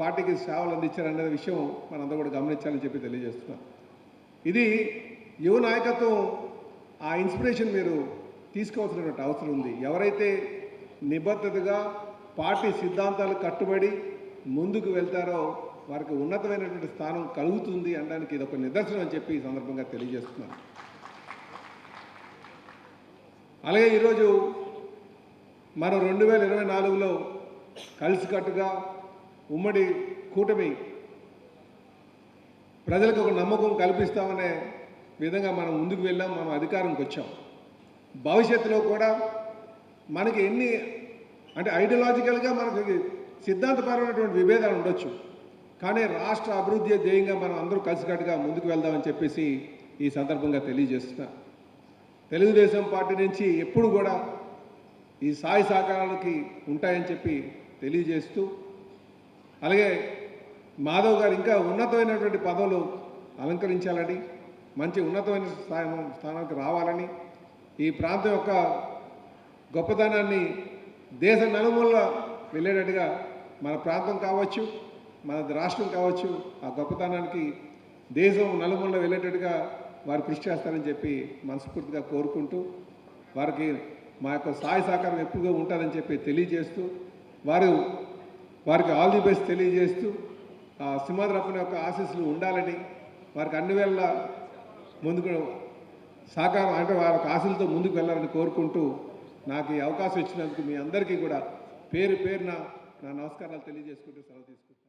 పార్టీకి సేవలు అందించారనే విషయం మనందరూ కూడా గమనించాలని చెప్పి తెలియజేస్తున్నాం. ఇది యువ నాయకత్వం ఆ ఇన్స్పిరేషన్ మీరు తీసుకోవాల్సినటువంటి అవసరం ఉంది. ఎవరైతే నిబద్ధతగా పార్టీ సిద్ధాంతాలు కట్టుబడి ముందుకు వెళ్తారో వారికి ఉన్నతమైనటువంటి స్థానం కలుగుతుంది అనడానికి ఇది ఒక నిదర్శనం అని చెప్పి ఈ సందర్భంగా తెలియజేస్తున్నాను అలాగే ఈరోజు మనం రెండు వేల ఇరవై నాలుగులో కలిసికట్టుగా ఉమ్మడి కూటమి ప్రజలకు ఒక నమ్మకం కల్పిస్తామనే విధంగా మనం ముందుకు వెళ్ళాం మనం అధికారంకి వచ్చాం. భవిష్యత్తులో కూడా మనకి ఎన్ని అంటే ఐడియాలజికల్గా మనకి సిద్ధాంతపరమైనటువంటి విభేదాలు ఉండొచ్చు. కానీ రాష్ట్ర అభివృద్ధి ధ్యేయంగా మనం అందరూ కలిసికట్టుగా ముందుకు వెళ్దామని చెప్పేసి ఈ సందర్భంగా తెలియజేస్తున్నా. తెలుగుదేశం పార్టీ నుంచి ఎప్పుడు కూడా ఈ సాయి సహకారాలకి ఉంటాయని చెప్పి తెలియజేస్తూ అలాగే మాధవ్ గారు ఇంకా ఉన్నతమైనటువంటి పదవులు అలంకరించాలని మంచి ఉన్నతమైన స్థానం స్థానానికి రావాలని ఈ ప్రాంతం యొక్క గొప్పతనాన్ని దేశ నలుమూల వెళ్ళేటట్టుగా మన ప్రాంతం కావచ్చు మన రాష్ట్రం కావచ్చు ఆ గొప్పతనానికి దేశం నలుమూల వెళ్ళేటట్టుగా వారు కృషి చేస్తారని చెప్పి మనస్ఫూర్తిగా కోరుకుంటూ వారికి మా యొక్క సాయ సహకారం ఎక్కువగా ఉంటుందని చెప్పి తెలియజేస్తూ వారు వారికి ఆల్ ది బెస్ట్ తెలియజేస్తూ ఆ సింహాద్రప్పని యొక్క ఆశీస్సులు ఉండాలని వారికి అన్ని వేళ ముందుకు సహకారం అంటే వారి యొక్క ఆశలతో ముందుకు వెళ్ళాలని కోరుకుంటూ నాకు ఈ అవకాశం ఇచ్చినందుకు మీ అందరికీ కూడా పేరు పేరున నా నమస్కారాలు తెలియజేసుకుంటూ సెలవు తీసుకుంటాను